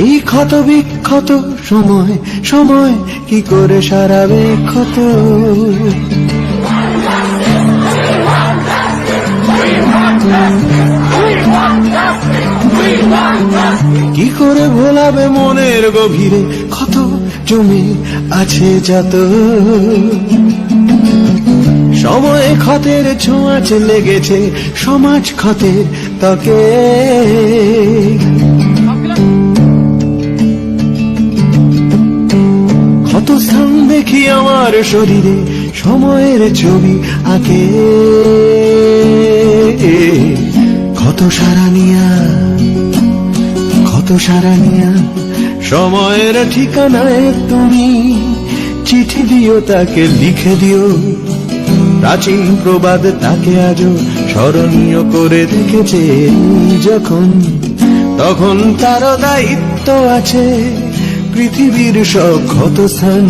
এই ক্ষত বিক্ষত সময় সময় কি করে সারাবে ক্ষত? কি করে ভোলাবে মনের গভীরে ক্ষত জমে আছে যত? সময় ক্ষতের ছোঁয়াচ লেগেছে, সমাজ ক্ষতের তকে স্থান দেখি আমার শরীরে সময়ের ছবি আঁকে। ক্ষত সারা নিয়া ক্ষত সারা নিয়া সময়ের ঠিকানায় তুমি চিঠি দিও, তাকে লিখে দিও। প্রাচীন প্রবাদ তাকে আজও স্মরণীয় করে রেখেছে যখন, তখন তার দায়িত্ব আছে। পৃথিবীর সব ক্ষত স্থান,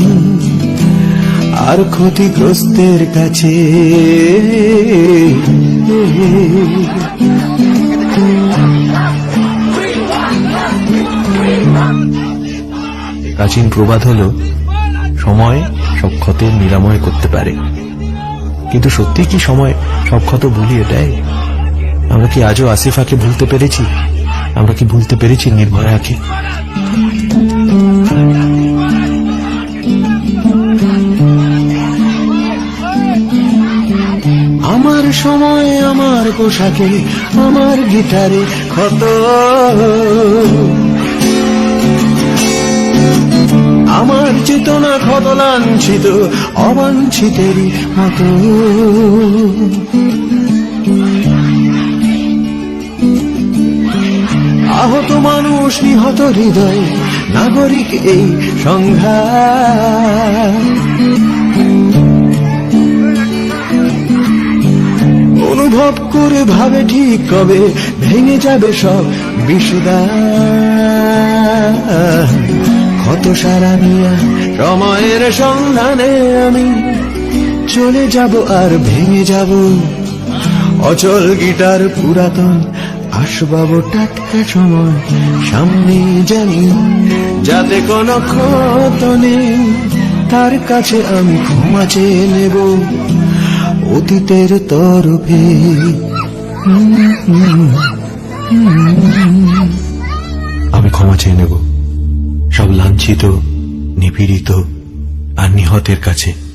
আর ক্ষতিগ্রস্তের কাছে। প্রাচীন প্রবাদ হলো, সময় সব ক্ষত নিরাময় করতে পারে। কিন্তু সত্যি কি সময় সব ক্ষত ভুলিয়ে দেয়? আমরা কি আজও আসিফাকে ভুলতে পেরেছি? আমরা কি ভুলতে পেরেছি নির্ভয়াকে? আমার সময়, আমার পোশাকে, আমার গিটারে ক্ষত। আমার চেতনা ক্ষত লাঞ্ছিত, অবাঞ্ছিতেরই মতো। আহত মানুষ, নিহত হৃদয়, নাগরিক এই সংঘাত। অনুভব করে ভাবে ঠিক কবে ভেঙে যাবে সব বিশুদা ক্ষত সারা নিয়া সময়ের সন্ধানে আমি চলে যাব আর ভেঙে যাব। অচল গিটার পুরাতন, আসবাব টাটকা সময়, সামনে জানি যাতে কোনো ক্ষত নেই, তার কাছে আমি ক্ষমা চেয়ে নেব। অতীতের তরফে। আমি ক্ষমা চেয়ে নেব। সব লাঞ্ছিত নিপীড়িত আর নিহতের কাছে।